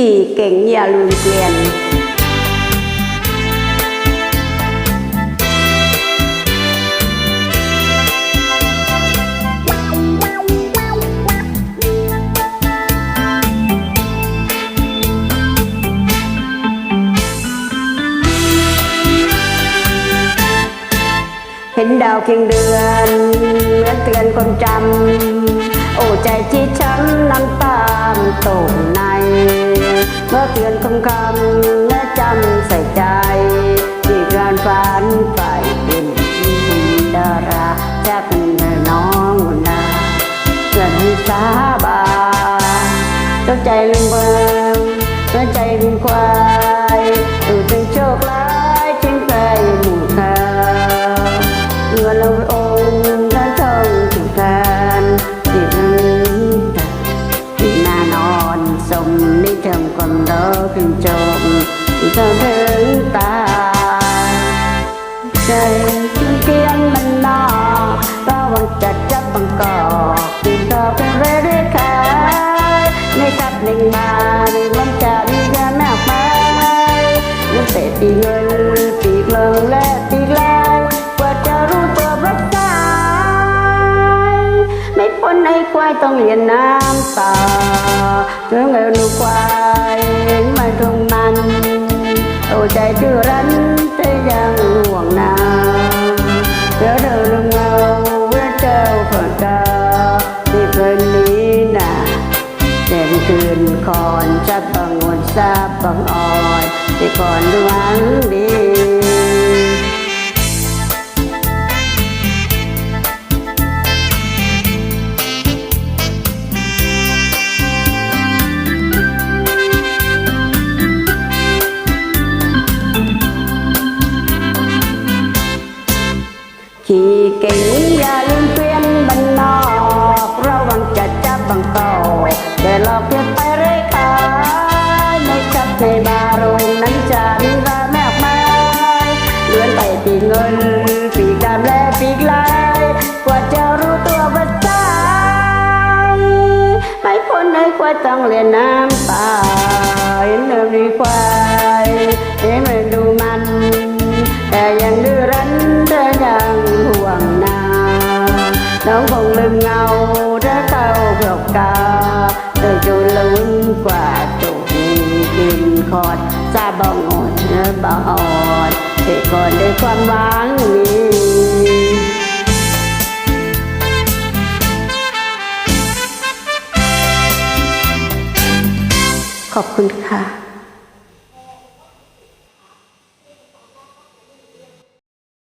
ขี่เก่งอย่าลืมเกวียนเห็นดาวเคียงเดื อเตือนคำคำและจำใส่ใจที่การฝันไปเป็นดาราจากน้องนาเพื่อนสาบานเจ้าใจลืมเบิ่งเจ้าใจลืมควายดูถึงโชคร้ายจึงไปหมู่เขาเงินเราโอ สมนิจมความรักขึ้นจมที่เธอถึงตาใจเกียนมันนอกระวังจะจับบังกอกตีนต่อเป็นเรื่อยๆขายในทับหนึ่งมาในวันจะมีเงินมากมายเงินเศษปีเงินปีเลิงและปีแลวกว่าจะรู้ตัวรักษาไม่พ้นไอ้ควายต้องเรียนน้ำ เรื่องเงินลูควายไม่ตรงมันโอ้ใจดื้อรันเธอยังห่วงนาเธอเดินเงาเว้เจ้าฝันตาที่เพิ่นนี้น่ะเต็มคืนคอนจะบังวนซาบบังอ่อยที่ก่อนดวงดี เก่งอย่าลืมเปลี่ยนบันนอกระวังจะจับบังตอแต่หลอกเพียงไปเรื่อยขายในจับในบาร์โรงนั้นจะมีราแมกมายเลื่อนไปปีเงินปีกดำและปีกลายกว่าจะรู้ตัวว่าใจไม่พ้นในควายต้องเรียนน้ำตาเห็นเดิมดีควายเห็นมั น้องคงลืมเงาเธอเข้าปลอกกาเธอจูลุ้นกว่าตุกกินคอดซาบองอดเนื้อบอดเหตุก่อนด้วยความหวังนี้ขอบคุณค่ะ